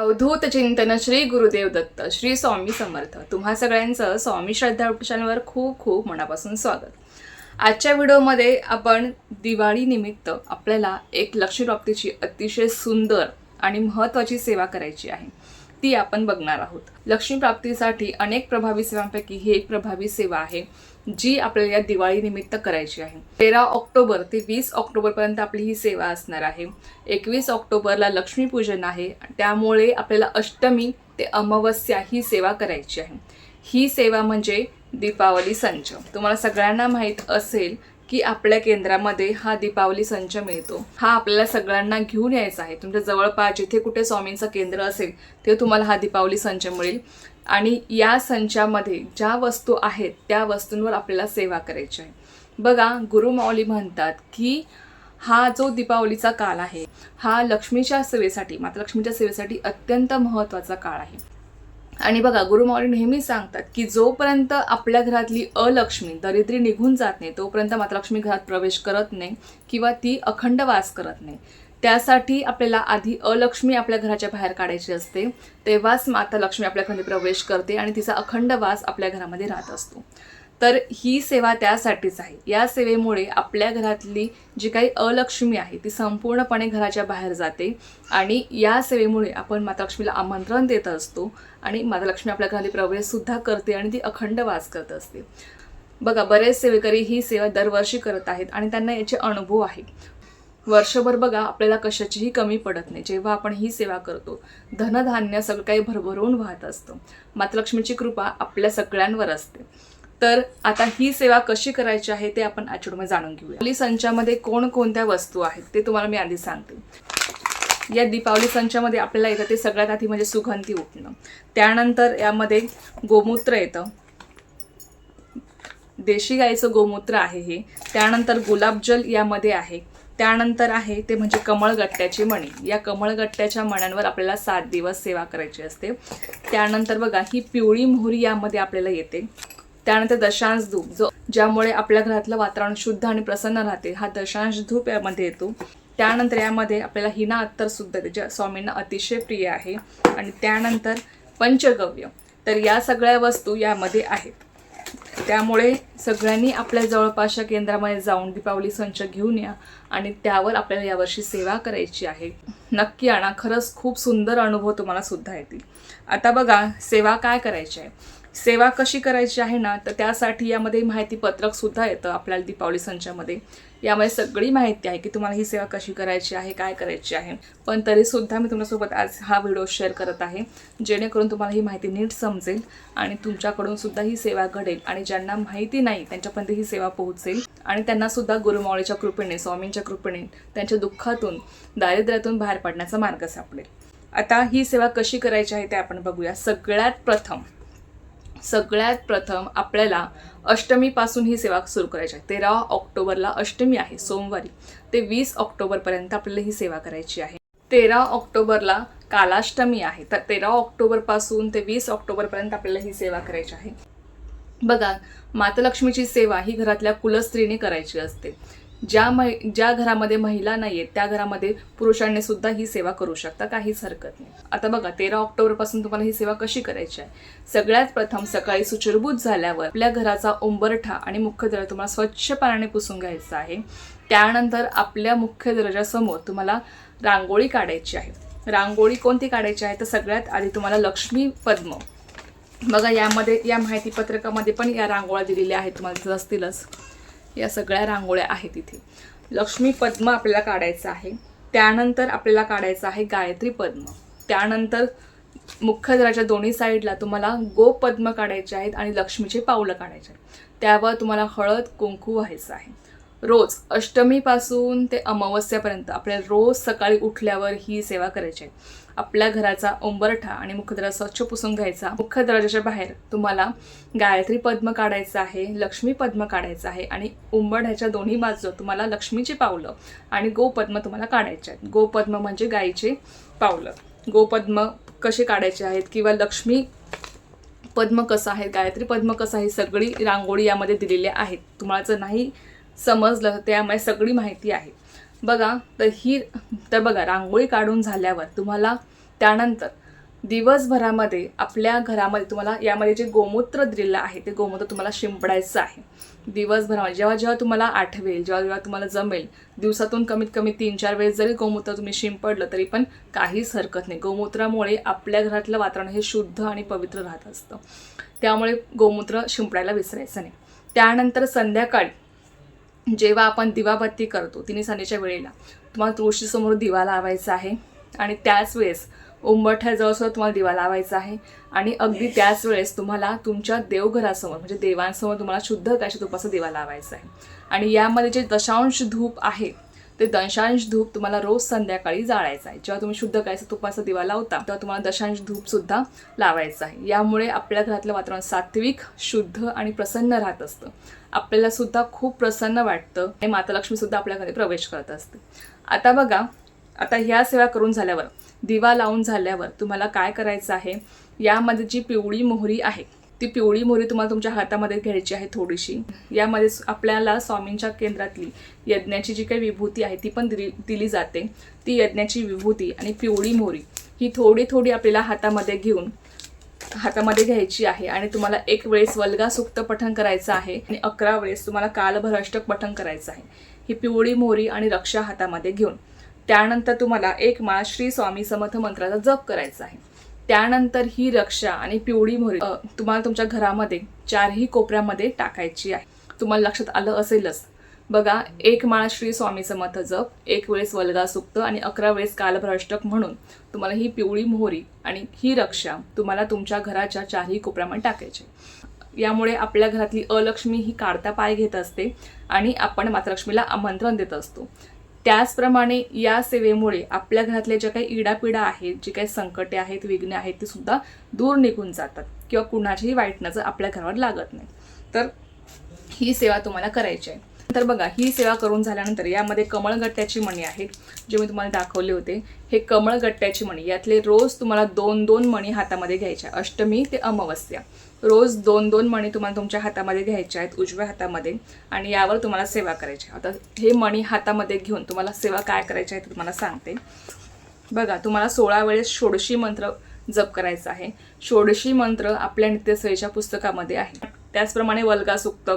अवधूत चिंतन श्री गुरुदेव दत्त श्री स्वामी समर्थ. तुम्हा सगळ्यांचं स्वामी श्रद्धा खूप खूप मनापासून स्वागत. आजच्या व्हिडिओमध्ये आपण दिवाळीनिमित्त आपल्याला एक लक्ष्मीप्राप्तीची अतिशय सुंदर आणि महत्त्वाची सेवा करायची आहे. ती आपण बघणार आहोत. लक्ष्मीप्राप्तीसाठी अनेक प्रभावी सेवांपैकी ही एक प्रभावी सेवा आहे. जी आपल्याला या दिवाळी निमित्त करायची आहे. तेरा ऑक्टोबर ते वीस ऑक्टोबरपर्यंत आपली ही सेवा असणार आहे. एकवीस ऑक्टोबरला लक्ष्मीपूजन आहे. त्यामुळे आपल्याला अष्टमी ते अमावस्या ही सेवा करायची आहे. ही सेवा म्हणजे दीपावली संच. तुम्हाला सगळ्यांना माहीत असेल की आपल्या केंद्रामध्ये हा दीपावली संच मिळतो. हा आपल्याला सगळ्यांना घेऊन यायचा आहे. तुमच्या जवळपास जिथे कुठे स्वामींचं केंद्र असेल ते तुम्हाला हा दीपावली संच मिळेल. आणि या संचामध्ये ज्या वस्तू आहेत त्या वस्तूंवर आपल्याला सेवा करायची आहे. बघा गुरुमाऊली म्हणतात की हा जो दीपावलीचा काळ आहे हा लक्ष्मीच्या सेवेसाठी माता लक्ष्मीच्या सेवेसाठी अत्यंत महत्त्वाचा काळ आहे. आणि बघा गुरुमाऊली नेहमी सांगतात की जोपर्यंत आपल्या घरातली अलक्ष्मी दरिद्री निघून जात नाही तोपर्यंत माता लक्ष्मी घरात प्रवेश करत नाही किंवा ती अखंड वास करत नाही. त्यासाठी आपल्याला आधी अलक्ष्मी आपल्या घराच्या बाहेर काढायची असते. तेव्हाच माता लक्ष्मी आपल्या घरी प्रवेश करते आणि तिचा अखंड वास आपल्या घरामध्ये राहत असतो. तर ही सेवा त्यासाठीच आहे. या सेवेमुळे आपल्या घरातली जी काही अलक्ष्मी आहे ती संपूर्णपणे घराच्या बाहेर जाते आणि या सेवेमुळे आपण माता लक्ष्मीला आमंत्रण देत असतो आणि माता लक्ष्मी आपल्या घरात प्रवेशसुद्धा करते आणि ती अखंड वास करत असते. बघा बरेच सेवेकरी ही सेवा दरवर्षी करत आहेत आणि त्यांना याचे अनुभव आहे. वर्षभर बघा आपल्याला कशाचीही कमी पडत नाही. जेव्हा आपण ही सेवा करतो धनधान्य सगळं काही भरभरून वाहत असतं. मातलक्ष्मीची कृपा आपल्या सगळ्यांवर असते. तर आता ही सेवा कशी करायची आहे ते आपण आचडमध्ये जाणून घेऊया. आपली संचामध्ये कोणकोणत्या वस्तू आहेत ते तुम्हाला मी आधी सांगते. या दीपावली संचामध्ये आपल्याला येतं ते सगळ्यात आधी म्हणजे सुगंधी उठणं. त्यानंतर यामध्ये गोमूत्र येतं. देशी गाईचं गोमूत्र आहे हे. त्यानंतर गुलाबजल यामध्ये आहे. त्यानंतर आहे ते म्हणजे कमळगट्ट्याची मणी. या कमळगट्ट्याच्या मण्यांवर आपल्याला सात दिवस सेवा करायची असते. त्यानंतर बघा ही पिवळी मोहरी यामध्ये आपल्याला येते. त्यानंतर दशांश धूप जो ज्यामुळे आपल्या घरातलं वातावरण शुद्ध आणि प्रसन्न राहते हा दशांश धूप यामध्ये येतो. त्यानंतर यामध्ये आपल्याला हिना अत्तर सुद्धा ज्या स्वामींना अतिशय प्रिय आहे. आणि त्यानंतर पंचगव्य. तर या सगळ्या वस्तू यामध्ये आहेत. त्यामुळे सगळ्यांनी आपल्या जवळपासच्या केंद्रामध्ये जाऊन दीपावली संच घेऊन या आणि त्यावर आपल्याला यावर्षी सेवा करायची आहे. नक्की आणा खरंच खूप सुंदर अनुभव तुम्हाला सुद्धा येतील. आता बघा सेवा काय करायची आहे? सेवा कशी करायची आहे ना तर त्यासाठी यामध्ये माहिती पत्रक सुद्धा येतं आपल्याला दीपावली संचामध्ये. यामध्ये सगळी माहिती आहे की तुम्हाला ही सेवा कशी करायची आहे काय करायची आहे. पण तरीसुद्धा मी तुमच्यासोबत आज हा व्हिडिओ शेअर करत आहे जेणेकरून तुम्हाला ही माहिती नीट समजेल आणि तुमच्याकडून सुद्धा ही सेवा घडेल आणि ज्यांना माहिती नाही त्यांच्यापर्यंत ही सेवा पोहोचेल. आणि त्यांना सुद्धा गुरुमावळीच्या कृपेने स्वामींच्या कृपेने त्यांच्या दुःखातून दारिद्र्यातून बाहेर पडण्याचा मार्ग सापडेल. आता ही सेवा कशी करायची आहे ते आपण बघूया. सगळ्यात प्रथम सगळ्यात प्रथम आपल्याला अष्टमीपासून ही सेवा सुरू करायची आहे. तेरा ऑक्टोबरला अष्टमी आहे सोमवारी. ते वीस ऑक्टोबरपर्यंत आपल्याला ही सेवा करायची आहे. तेरा ऑक्टोबरला कालाष्टमी आहे. तर तेरा ऑक्टोबरपासून ते वीस ऑक्टोबरपर्यंत आपल्याला ही सेवा करायची आहे. बघा मातालक्ष्मीची सेवा ही घरातल्या कुलस्त्रीने करायची असते. ज्या मै ज्या घरामध्ये महिला नाही आहेत त्या घरामध्ये पुरुषांनी सुद्धा ही सेवा करू शकता काहीच हरकत नाही. आता बघा तेरा ऑक्टोबरपासून तुम्हाला ही सेवा कशी करायची आहे? सगळ्यात प्रथम सकाळी सुचिरभूत झाल्यावर आपल्या घराचा उंबरठा आणि मुख्य दरवाजा तुम्हाला स्वच्छ पाण्याने पुसून घ्यायचा आहे. त्यानंतर आपल्या मुख्य दरवाजासमोर तुम्हाला रांगोळी काढायची आहे. रांगोळी कोणती काढायची आहे? तर सगळ्यात आधी तुम्हाला लक्ष्मी पद्म. बघा यामध्ये या माहितीपत्रकामध्ये पण या रांगोळ्या दिलेल्या आहेत तुम्हाला असतीलच. या सगळ्या रांगोळ्या आहेत इथे. लक्ष्मी पद्म आपल्याला काढायचं आहे. त्यानंतर आपल्याला काढायचं आहे गायत्री पद्म. त्यानंतर मुख्य दराच्या दोन्ही साईडला तुम्हाला गोपद्म काढायचे आहेत आणि लक्ष्मीचे पावलं काढायचे आहेत. त्यावर तुम्हाला हळद कुंकू व्हायचं आहे. रोज अष्टमीपासून ते अमावस्यापर्यंत आपल्याला रोज सकाळी उठल्यावर ही सेवा करायची आहे. आपल्या घराचा उंबरठा आणि मुख्य स्वच्छ पुसून घ्यायचा. मुख्य दरवाजाच्या बाहेर तुम्हाला गायत्री पद्म काढायचं आहे लक्ष्मी पद्म काढायचं आहे आणि उंबरठ्याच्या दोन्ही बाजू तुम्हाला लक्ष्मीची पावलं आणि गोपद्म तुम्हाला काढायचे आहेत. गोपद्म म्हणजे गायीचे पावलं. गोपद्म कसे काढायचे आहेत किंवा लक्ष्मी पद्म कसं आहे गायत्री पद्म कसं आहे सगळी रांगोळी यामध्ये दिलेल्या आहेत. तुम्हाला जर नाही समजलं त्यामुळे सगळी माहिती आहे. बघा तर ही तर बघा रांगोळी काढून झाल्यावर तुम्हाला त्यानंतर दिवसभरामध्ये आपल्या घरामध्ये तुम्हाला यामध्ये जे गोमूत्र दिलेलं आहे ते गोमूत्र तुम्हाला शिंपडायचं आहे. दिवसभरामध्ये जेव्हा जेव्हा तुम्हाला आठवेल जेव्हा जेव्हा तुम्हाला जमेल दिवसातून कमीत कमी तीन चार वेळेस जरी गोमूत्र तुम्ही शिंपडलं तरी पण काहीच हरकत नाही. गोमूत्रामुळे आपल्या घरातलं वातावरण हे शुद्ध आणि पवित्र राहत असतं. त्यामुळे गोमूत्र शिंपडायला विसरायचं नाही. त्यानंतर संध्याकाळी जेव्हा आपण दिवाबत्ती करतो तिन्ही सांजेच्या वेळेला तुम्हाला तुळशीसमोर दिवा लावायचा आहे. आणि त्याच वेळेस उंबरठ्याजवळ सुद्धा तुम्हाला दिवा लावायचा आहे. आणि अगदी त्याच वेळेस तुम्हाला तुमच्या देवघरासमोर म्हणजे देवांसमोर तुम्हाला शुद्ध काशी तुपाचा दिवा लावायचा आहे. आणि यामध्ये जे दशांश धूप आहे ते दशांश धूप तुम्हाला रोज संध्याकाळी जाळायचं आहे. जेव्हा तुम्ही शुद्ध कायचा तुपाचा दिवा लावता तेव्हा तुम्हाला दशांश धूप सुद्धा लावायचं आहे. यामुळे आपल्या घरातलं वातावरण सात्विक शुद्ध आणि प्रसन्न राहत असतं. आपल्याला सुद्धा खूप प्रसन्न वाटतं आणि माता लक्ष्मी सुद्धा आपल्या घरी प्रवेश करत असते. आता बघा आता ह्या सेवा करून झाल्यावर दिवा लावून झाल्यावर तुम्हाला काय करायचं आहे? यामध्ये जी पिवळी मोहरी आहे ती पिवळी मोहरी तुम्हाला तुमच्या हातामध्ये घ्यायची आहे थोडीशी. यामध्ये आपल्याला स्वामींच्या केंद्रातली यज्ञाची जी काही विभूती आहे ती पण दिली दिली जाते. ती यज्ञाची विभूती आणि पिवळी मोहरी ही थोडी थोडी आपल्याला हातामध्ये घेऊन हातामध्ये घ्यायची आहे आणि तुम्हाला एक वेळेस वल्गा सुक्त पठण करायचं आहे आणि अकरा वेळेस तुम्हाला कालभराष्टक पठण करायचं आहे. ही पिवळी मोहरी आणि रक्षा हातामध्ये घेऊन त्यानंतर तुम्हाला एक माळ श्री स्वामी समर्थ मंत्राचा जप करायचा आहे. त्यानंतर ही रक्षा आणि पिवळी मोहरी तुम्हाला तुमच्या घरामध्ये चारही कोपऱ्यामध्ये टाकायची आहे. तुम्हाला लक्षात आलं असेलच. बघा एक माळ श्री स्वामी समर्थ जप एक वेळेस वल्गा सुक्त आणि अकरा वेळेस कालभ्रष्टक म्हणून तुम्हाला ही पिवळी मोहरी आणि ही रक्षा तुम्हाला तुमच्या घराच्या चारही कोपऱ्यामध्ये टाकायची यामुळे आपल्या घरातली अलक्ष्मी ही काढता पाय घेत असते आणि आपण मातलक्ष्मीला आमंत्रण देत असतो. त्याचप्रमाणे या सेवेमुळे आपल्या घरातल्या ज्या काही इडापिडा आहेत जी काही संकटे आहेत विघ्ने आहेत ती सुद्धा दूर निघून जातात किंवा कुणाचीही वाईट नजर आपल्या घरावर लागत नाही. तर ही सेवा तुम्हाला करायची आहे. तर बघा ही सेवा करून झाल्यानंतर यामध्ये कमळगट्ट्याची मणी आहेत जे मी तुम्हाला दाखवले होते. हे कमळगट्ट्याची मणी यातले रोज तुम्हाला दोन दोन मणी हातामध्ये घ्यायच्या. अष्टमी ते अमावस्या. रोज दोन दोन मणी तुम्हाला तुमच्या हातामध्ये घ्यायच्या आहेत उजव्या हातामध्ये आणि यावर तुम्हाला सेवा करायची आहे. आता हे मणी हातामध्ये घेऊन तुम्हाला सेवा काय करायची आहे ते तुम्हाला सांगते. बघा तुम्हाला सोळा वेळेस षोडशी मंत्र जप करायचा आहे. षोडशी मंत्र आपल्या नित्यसेवेच्या पुस्तकामध्ये आहे. त्याचप्रमाणे वल्गा सुक्त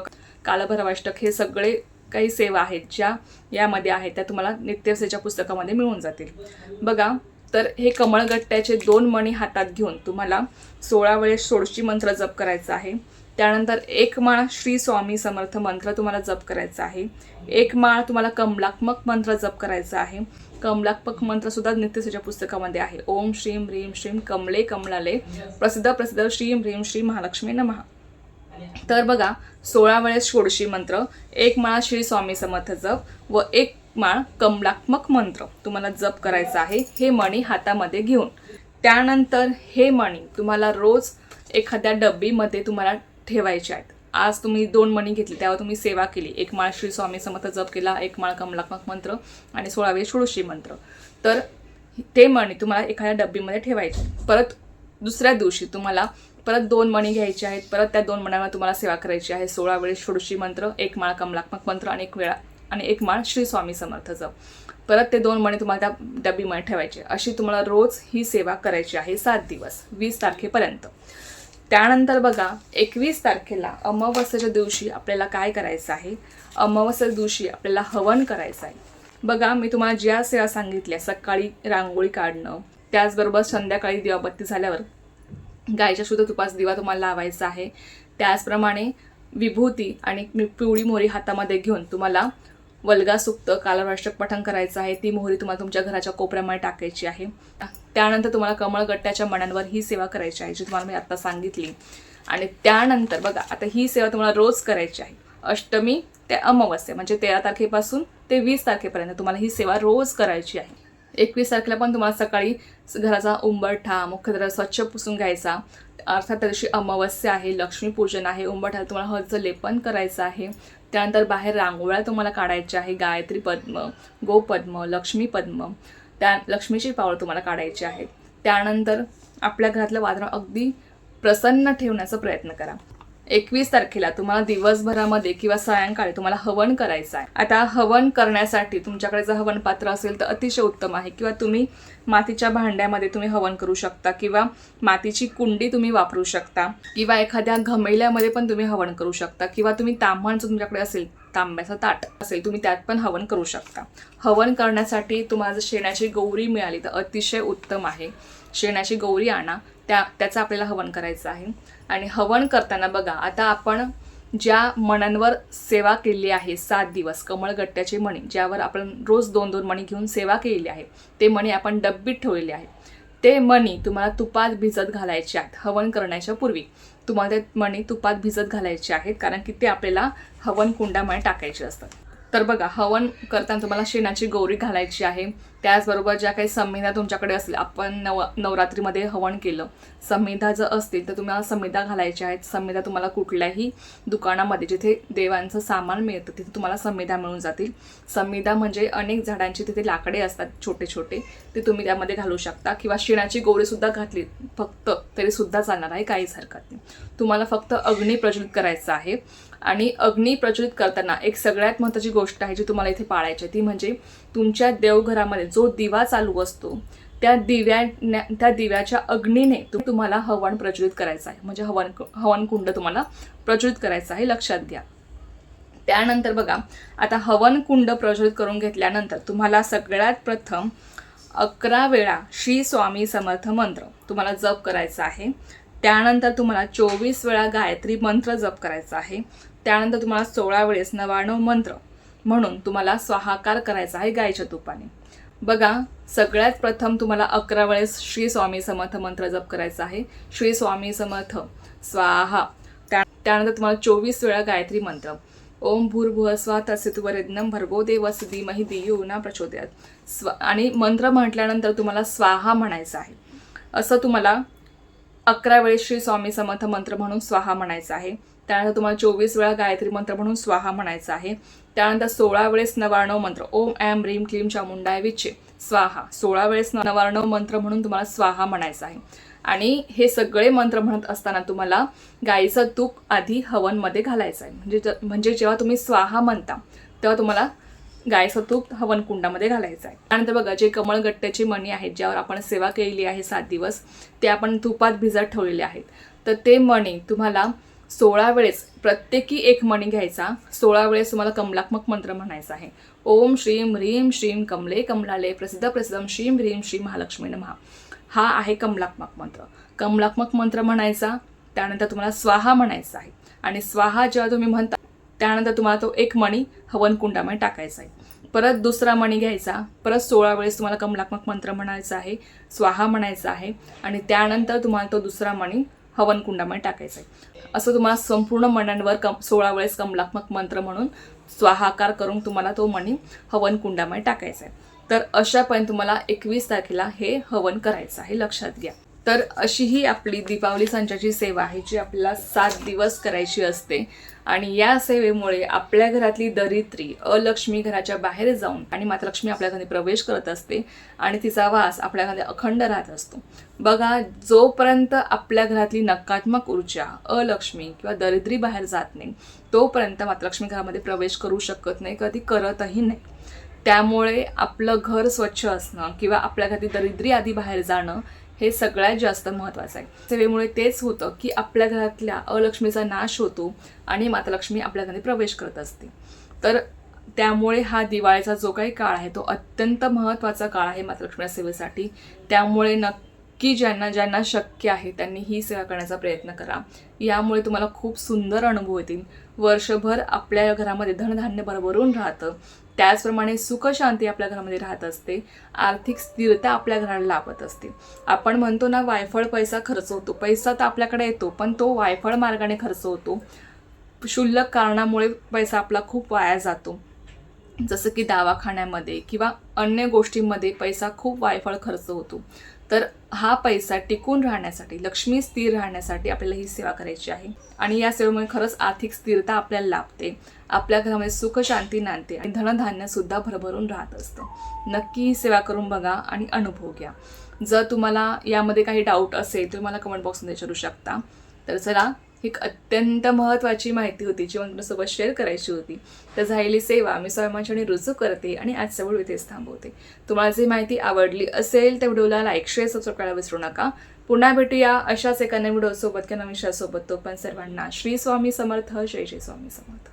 कालभरवाष्टक हे सगळे काही सेवा आहेत ज्या यामध्ये आहेत त्या तुम्हाला नित्यसेच्या पुस्तकामध्ये मिळून जातील. बघा तर हे कमळगट्ट्याचे दोन मणी हातात घेऊन तुम्हाला सोळा वेळेस षोडशी मंत्र जप करायचा आहे. त्यानंतर एक माळ श्री स्वामी समर्थ मंत्र तुम्हाला जप करायचा आहे. एक माळ तुम्हाला कमलात्मक मंत्र जप करायचा आहे. कमलात्मक मंत्र सुद्धा नित्यसेच्या पुस्तकामध्ये आहे. ओम श्रीम ह्रीम श्रीम कमले कमलाले प्रसिद्ध प्रसिद्ध श्रीम ह्रीम श्री महालक्ष्मी नमः. तर बघा सोळा वेळेस षोडशी मंत्र एक माळा श्री स्वामी समर्थ जप व एक माळ कमलात्मक मंत्र तुम्हाला जप करायचा आहे हे मणी हातामध्ये घेऊन. त्यानंतर हे मणी तुम्हाला रोज एखाद्या डब्बीमध्ये तुम्हाला ठेवायचे आहेत. आज तुम्ही दोन मणी घेतली त्यावर तुम्ही सेवा केली. एक माळ श्री स्वामी समर्थ जप केला एक माळ कमलात्मक मंत्र आणि सोळावे षोडशी मंत्र. तर ते मणी तुम्हाला एखाद्या डब्बीमध्ये ठेवायचे परत दुसऱ्या दिवशी तुम्हाला परत दोन मणी घ्यायचे आहेत. परत त्या दोन मण्यांवर तुम्हाला सेवा करायची आहे. सोळा वेळेस षोडशी मंत्र एक माळ कमलात्मक मंत्र आणि एक वेळा आणि एक माळ श्री स्वामी समर्थ परत ते दोन मणे तुम्हाला त्या डब्बीमध्ये ठेवायचे. अशी तुम्हाला रोज ही सेवा करायची आहे सात दिवस वीस तारखेपर्यंत. त्यानंतर बघा एकवीस तारखेला अमावस्येच्या दिवशी आपल्याला काय करायचं आहे? अमावस्या दिवशी आपल्याला हवन करायचं आहे. बघा मी तुम्हाला ज्या सेवा सांगितल्या सकाळी रांगोळी काढणं त्याचबरोबर संध्याकाळी दिवाबत्ती झाल्यावर गायच्या शुद्ध तुपास दिवा तुम्हाला लावायचा आहे. त्याचप्रमाणे विभूती आणि मी पिवळी मोरी हातामध्ये घेऊन तुम्हाला वल्गा सुक्त कालराष्ट्रक पठण करायचं आहे ती मोहरी तुम्हाला तुमच्या घराच्या कोपऱ्यामध्ये टाकायची आहे. त्यानंतर तुम्हाला कमळगट्ट्याच्या मण्यांवर ही सेवा करायची आहे जी तुम्हाला मी आत्ता सांगितली. आणि त्यानंतर बघा आता ही सेवा तुम्हाला रोज करायची आहे. अष्टमी ते अमावस्या म्हणजे तेरा तारखेपासून ते वीस तारखेपर्यंत तुम्हाला ही सेवा रोज करायची आहे. एकवीस तारखेला पण तुम्हाला सकाळी घराचा उंबरठा मुख्य स्वच्छ पुसून घ्यायचा. अर्थात त्या दिवशी अमावस्या आहे लक्ष्मीपूजन आहे उंबरठा तुम्हाला हळदचं लेपन करायचं आहे. त्यानंतर बाहेर रांगोळ्या तुम्हाला काढायच्या आहे गायत्री पद्म गोपद्म लक्ष्मी पद्म. त्या लक्ष्मीची पावळ तुम्हाला काढायची आहे त्यानंतर आपल्या घरातलं वातावरण अगदी प्रसन्न ठेवण्याचा प्रयत्न करा. एकवीस तारखेला तुम्हाला दिवसभरामध्ये किंवा सायंकाळी तुम्हाला हवन करायचं आहे. आता हवन करण्यासाठी तुमच्याकडे जर हवन पात्र असेल तर अतिशय उत्तम आहे. किंवा तुम्ही मातीच्या भांड्यामध्ये तुम्ही हवन करू शकता किंवा मातीची कुंडी तुम्ही वापरू शकता. किंवा एखाद्या घमेल्यामध्ये पण तुम्ही हवन करू शकता. किंवा तुम्ही तांबांचं तुमच्याकडे असेल तांब्याचं ताट असेल तुम्ही त्यात पण हवन करू शकता. हवन करण्यासाठी तुम्हाला जर शेणाची गौरी मिळाली तर अतिशय उत्तम आहे. शेणाची गौरी आणा. त्या त्याचं आपल्याला हवन करायचं आहे. आणि हवन करताना बघा आता आपण ज्या मणांवर सेवा केली आहे सात दिवस कमळगट्ट्याचे मणी ज्यावर आपण रोज दोन दोन मणी घेऊन सेवा केलेली आहे ते मणी आपण डब्बीत ठेवलेले आहेत ते मणी तुम्हाला तुपात भिजत घालायचे आहेत हवन करण्याच्या पूर्वी. तुम्हाला ते मणी तुपात भिजत घालायचे आहेत कारण की ते आपल्याला हवन कुंडामध्ये टाकायचे असतात. तर बघा हवन करताना तुम्हाला शेणाची गौरी घालायची आहे. त्याचबरोबर ज्या काही संहिता तुमच्याकडे असतील आपण नव नवरात्रीमध्ये हवन केलं. संहिता जर असतील तर तुम्हाला संहिता घालायच्या आहेत. संहिता तुम्हाला कुठल्याही दुकानामध्ये जिथे देवांचं सामान मिळतं तिथे तुम्हाला संहिता मिळून जातील. संहिता म्हणजे अनेक झाडांची तिथे लाकडे असतात छोटे छोटे ते तुम्ही त्यामध्ये घालू शकता. किंवा शेणाची गौरीसुद्धा घातली फक्त तरीसुद्धा चालणार आहे काहीच हरकत नाही. तुम्हाला फक्त अग्नी प्रज्वलित करायचं आहे. आणि अग्नी प्रज्वलित करताना एक सगळ्यात महत्त्वाची गोष्ट आहे जी तुम्हाला इथे पाळायची आहे ती म्हणजे तुमच्या देवघरामध्ये जो दिवा चालू असतो त्या दिव्या त्या दिव्याच्या अग्नीने तुम्हाला हवन प्रज्वलित करायचं आहे. म्हणजे हवन हवन कुंड तुम्हाला प्रज्वलित करायचं आहे लक्षात घ्या. त्यानंतर बघा आता हवन कुंड प्रज्वलित करून घेतल्यानंतर तुम्हाला सगळ्यात प्रथम अकरा वेळा श्री स्वामी समर्थ मंत्र तुम्हाला जप करायचा आहे. त्यानंतर तुम्हाला चोवीस वेळा गायत्री मंत्र जप करायचा आहे. त्यानंतर तुम्हाला सोळा वेळेस नवाणव मंत्र म्हणून तुम्हाला स्वाहाकार करायचा आहे गायच्या तुपाने. बघा सगळ्यात प्रथम तुम्हाला अकरा वेळेस श्री स्वामी समर्थ मंत्र जप करायचा आहे. श्री स्वामी समर्थ स्वाहा. त्या त्यानंतर तुम्हाला चोवीस वेळा गायत्री मंत्र. ओम भूर्भुव स्वा तत्सवितुवरेज्ञम भर्गो देवस धीमहि धियो ना प्रचोदयात. स्व आणि मंत्र म्हटल्यानंतर तुम्हाला स्वाहा म्हणायचं आहे. असं तुम्हाला अकरा वेळेस श्री स्वामी समर्थ मंत्र म्हणून स्वाहा म्हणायचं आहे. त्यानंतर तुम्हाला चोवीस वेळा गायत्री मंत्र म्हणून स्वाहा म्हणायचा आहे. त्यानंतर सोळा वेळेस नवार्णव मंत्र. ओम ॲम रीम क्लीम चामुंडाय विचे स्वाहा. सोळा वेळेस नवार्णव मंत्र म्हणून तुम्हाला स्वाहा म्हणायचा आहे. आणि हे सगळे मंत्र म्हणत असताना तुम्हाला गाईचं तूप आधी हवनमध्ये घालायचं आहे. म्हणजे ज- म्हणजे जेव्हा तुम्ही स्वाहा म्हणता तेव्हा तुम्हाला गायचं तूप हवन कुंडामध्ये घालायचं आहे. त्यानंतर बघा जे कमळगट्ट्याची मणी आहेत ज्यावर आपण सेवा केलेली आहे सात दिवस ते आपण तुपात भिजत ठेवलेले आहेत. तर ते मणी तुम्हाला सोळा वेळेस प्रत्येकी एक मणी घ्यायचा. सोळा वेळेस तुम्हाला कमलात्मक मंत्र म्हणायचा आहे. ओम श्रीम ह्रीम श्रीम कमले कमलाले प्रसिद्ध प्रसिद्धम श्रीम ह्रीम श्री महालक्ष्मी नमहा हा आहे कमलात्मक मंत्र. कमलात्मक मंत्र म्हणायचा त्यानंतर तुम्हाला स्वाहा म्हणायचा आहे. आणि स्वाहा जेव्हा तुम्ही म्हणता त्यानंतर तुम्हाला तो एक मणी हवन कुंडामध्ये टाकायचा आहे. परत दुसरा मणी घ्यायचा परत सोळा वेळेस तुम्हाला कमलात्मक मंत्र म्हणायचा आहे स्वाहा म्हणायचा आहे. आणि त्यानंतर तुम्हाला तो दुसरा मणी हवन कुंडामध्ये आहे असं तुम्हाला संपूर्ण मण्यांवर कम सोळा वेळेस कमलात्मक मंत्र म्हणून स्वाहाकार करून तुम्हाला तो मणी हवन कुंडामध्ये टाकायचा आहे तर अशा पण तुम्हाला एकवीस तारखेला हे हवन करायचं आहे. लक्षात घ्या. तर अशी ही आपली दीपावली संचाची सेवा आहे जी आपल्याला सात दिवस करायची असते. आणि या सेवेमुळे आपल्या घरातली दरिद्री अलक्ष्मी घराच्या बाहेर जाऊन आणि माता लक्ष्मी आपल्या घरी प्रवेश करत असते आणि तिचा वास आपल्या घरी अखंड राहत असतो. बघा जोपर्यंत आपल्या घरातली नकारात्मक ऊर्जा अलक्ष्मी किंवा दरिद्री बाहेर जात नाही तोपर्यंत माता लक्ष्मी घरामध्ये प्रवेश करू शकत नाही कधी करतही नाही. त्यामुळे आपलं घर स्वच्छ असणं किंवा आपल्या घरातली दरिद्री आधी बाहेर जाणं हे सगळ्यात जास्त महत्त्वाचं आहे. सेवेमुळे तेच होतं की आपल्या घरातल्या अलक्ष्मीचा नाश होतो आणि माता लक्ष्मी आपल्या घरी प्रवेश करत असते. तर त्यामुळे हा दिवाळीचा जो काही काळ आहे तो अत्यंत महत्त्वाचा काळ आहे माता लक्ष्मी सेवेसाठी. त्यामुळे नक्की ज्यांना ज्यांना शक्य आहे त्यांनी ही सेवा करण्याचा प्रयत्न करा. यामुळे तुम्हाला खूप सुंदर अनुभव येतील. वर्षभर आपल्या घरामध्ये धनधान्य भरभरून राहतं. त्याचप्रमाणे सुखशांती आपल्या घरामध्ये राहत असते. आर्थिक स्थिरता आपल्या घराला लाभत असते. आपण म्हणतो ना वायफळ पैसा खर्च होतो. पैसा तर आपल्याकडे येतो पण तो वायफळ मार्गाने खर्च होतो. क्षुल्लक कारणामुळे पैसा आपला खूप वाया जातो. जसं की दवाखान्यामध्ये किंवा अन्य गोष्टींमध्ये पैसा खूप वायफळ खर्च होतो. तर हा पैसा टिकून राहण्यासाठी लक्ष्मी स्थिर राहण्यासाठी आपल्याला ही सेवा करायची आहे. आणि या सेवेमुळे खरंच आर्थिक स्थिरता आपल्याला लाभते. आपल्या घरामध्ये सुख शांती नांदते आणि धनधान्य सुद्धा भरभरून राहत असतं. नक्की सेवा करून बघा आणि अनुभव घ्या. जर तुम्हाला यामध्ये काही डाऊट असेल तुम्ही मला कमेंट बॉक्समध्ये विचारू शकता. तर चला ही एक अत्यंत महत्त्वाची माहिती होती जी मला तुमच्यासोबत शेअर करायची होती. तर झालेली सेवा मी स्वामींच्याने रुजू करते आणि आज सवळ इथेच थांबवते. तुम्हाला जी माहिती आवडली असेल त्या व्हिडिओला लाईक शेअर सबस्क्राईब करायला विसरू नका. पुन्हा भेटूया अशाच एका नवीन व्हिडिओसोबत किंवा नवीन शेअरसोबत तो पण सर्वांना श्री स्वामी समर्थ जय जय स्वामी समर्थ.